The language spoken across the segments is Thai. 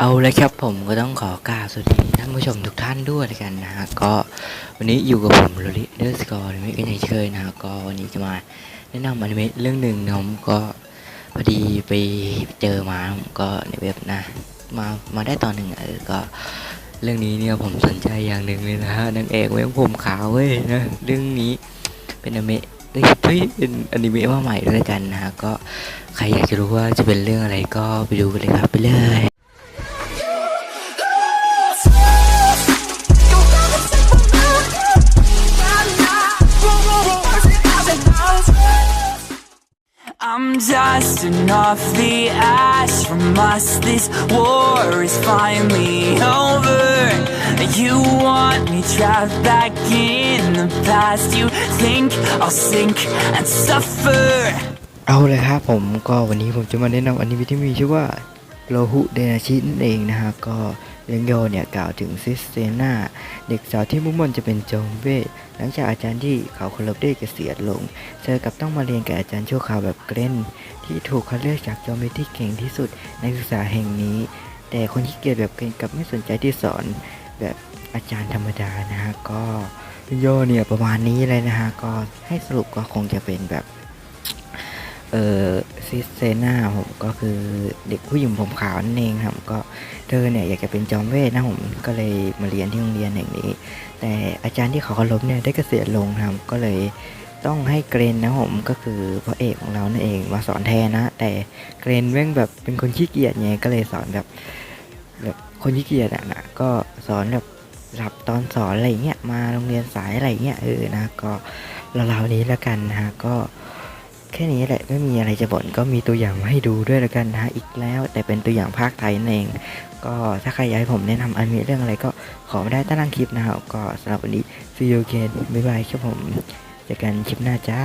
เอาเลยครับผมก็ต้องขอกราบสวัสดีท่านผู้ชมทุกท่านด้วยกันนะฮะก็วันนี้อยู่กับผมโรลิเดอร์สกอร์ไม่กันอย่างเคยนะฮะก็วันนี้จะมาแนะนำอนิเมะเรื่องหนึ่งนะผมก็พอดีไปเจอมาผมก็ในเว็บนะ มามาได้ตอนหนึ่งเออก็เรื่องนี้เนี่ยผมสนใจอย่างหนึ่งเลยนะฮะนางเอกเว้ยผมขาวเว้ยนะเรื่องนี้เป็นอนิเมะเอ้ยเฮ้ยเป็นอนิเมะมาใหม่ด้วยกันนะฮะก็ใครอยากจะรู้ว่าจะเป็นเรื่องอะไรก็ไปดูกันเลยครับไปเลย I'm dusting off the ash from us. This war is finally over. You want me trapped back in the past. You think I'll sink and suffer. เอาเลยครับผมก็วันนี้ผมจะมาแนะนำอนิเมะที่มีชื่อว่าโลหุเดนาชินั่นเองนะฮะก็ เรื่องย่เนี่ยกล่าวถึงซิสเซนาเด็กสาวที่มุ่งมั่นจะเป็นโจมเวทหลังจากอาจารย์ที่เขาเคารพได้เกษียณลง เธอกับต้องมาเรียนกับอาจารย์ชั่วคราวแบบเกรนที่ถูกคัดเลือกจากโจอมเวทที่เก่งที่สุดในศึกษาแห่งนี้ แต่คนที่เกียจแบบเกรนกับไม่สนใจที่สอนแบบอาจารย์ธรรมดานะฮะก็เรื่องย่เนี่ยประมาณนี้เลยนะฮะก็ให้สรุปก็คงจะเป็นแบบเออ ซิสเซนาผมก็คือเด็กผู้หญิงผมขาวนั่นเองครับก็เธอเนี่ยอยากจะเป็นจอมเวทนะผมก็เลยมาเรียนที่โรงเรียนแห่งนี้ แต่อาจารย์ที่เขาเคารพเนี่ยได้เกษียณลงครับก็เลยต้องให้เกรนนะผมก็คือพระเอกของเรานั่นเองมาสอนแทนนะ แต่เกรนแม่งแบบเป็นคนขี้เกียจไงก็เลยสอนแบบแบบคนขี้เกียจอะนะก็สอนแบบหลับตอนสอนอะไรเงี้ยมาโรงเรียนสายอะไรเงี้ยเออนะก็เราๆนี้แล้วกันนะก็ แค่นี้แหละไม่มีอะไรจะบ่นก็มีตัวอย่างมาให้ดูด้วยแล้วกันนะอีกแล้ว แต่เป็นตัวอย่างภาคไทยนั่นเอง ก็ถ้าใครอยากให้ผมแนะนำอนิเมะเรื่องอะไรก็ขอมาได้ใต้ล่างคลิปนะครับก็สำหรับวันนี้ฟิโอเคนบ๊ายบายครับผมเจอกันคลิปหน้าจ้า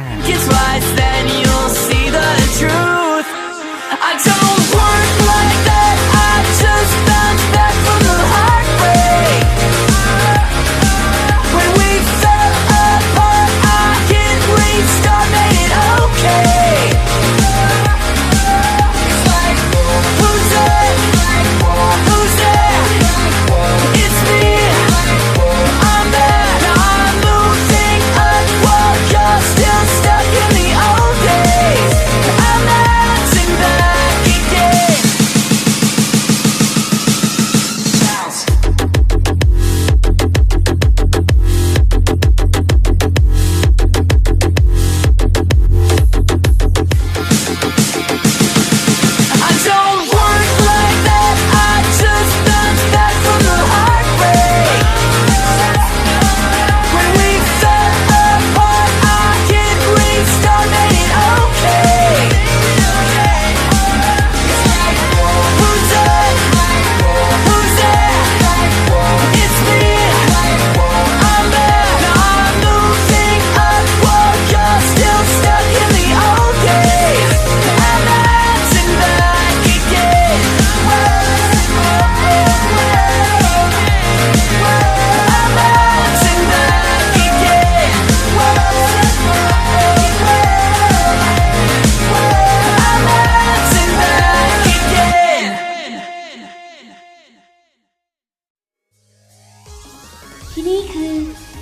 ที่นี่คือ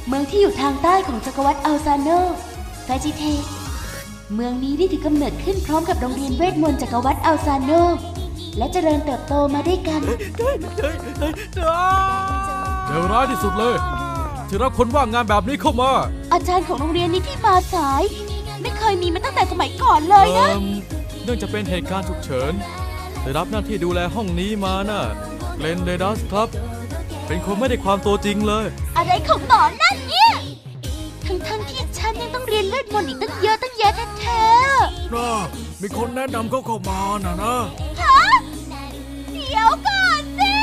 เมืองที่อยู่ทางใต้ของจักรวรรดิอัลซานโนฟาจิเท เมืองนี้ได้ถือกำเนิดขึ้นพร้อมกับโรงเรียนเวทมนต์จักรวรรดิอัลซานโน และเจริญเติบโตมาด้วยกันเลวร้ายที่สุดเลยที่รับคนว่างงานแบบนี้เข้ามา อาจารย์ของโรงเรียนนี้ที่มาสาย ไม่เคยมีมาตั้งแต่สมัยก่อนเลยนะ เนื่องจากเป็นเหตุการณ์ฉุกเฉิน ได้รับหน้าที่ดูแลห้องนี้มาน่ะเลนเดดัสครับ เป็นคนไม่ได้ความตัวจริงเลย อะไรของหมอนั่นเนี่ย ทั้งๆที่ฉันยังต้องเรียนเวทมนต์อีกตั้งเยอะตั้งแยะแท้น่ามีคนแนะนำเขาเข้ามาน่ะนะๆฮะเดี๋ยวก่อนสิ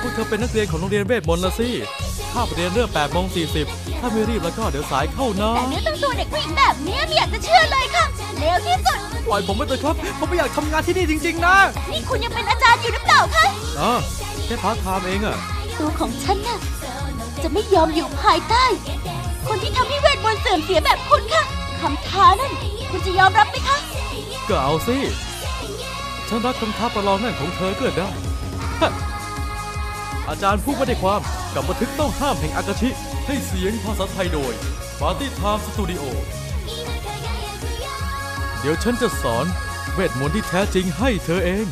พวกเธอเป็นนักเรียนของโรงเรียนเวทมนต์ละสิถ้าไปเรียนเรื่อง8โมง40 ถ้าไม่รีบแล้วก็เดี๋ยวสายเข้านะแต่เนื้อต้องตัวเด็กผู้หญิงแบบเนี้ยไม่อยากจะเชื่อเลยค่ะเร็วที่สุดปล่อยผมไปเถอะครับ ผมไม่อยากทำงานที่นี่จริง ๆ นะ นี่คุณยังเป็นอาจารย์อยู่หรือเปล่าคะอ่า แค่พาร์ทไทม์เองอะตัวของฉันน่ะ จะไม่ยอมอยู่ภายใต้ คนที่ทำให้เวทมนต์เสื่อมเสียแบบคุณค่ะคำท้านั่น คุณจะยอมรับไหมคะ ก็เอาสิ ฉันรักคำท้าประลองนั่นของเธอก็ได้ฮะอาจารย์ผู้ไม่ได้ความกับบันทึกต้องห้ามแห่งอากาชิให้เสียงภาษาไทยโดย Party Time Studio เดี๋ยวฉันจะสอนเวทมนต์ที่แท้จริงให้เธอเอง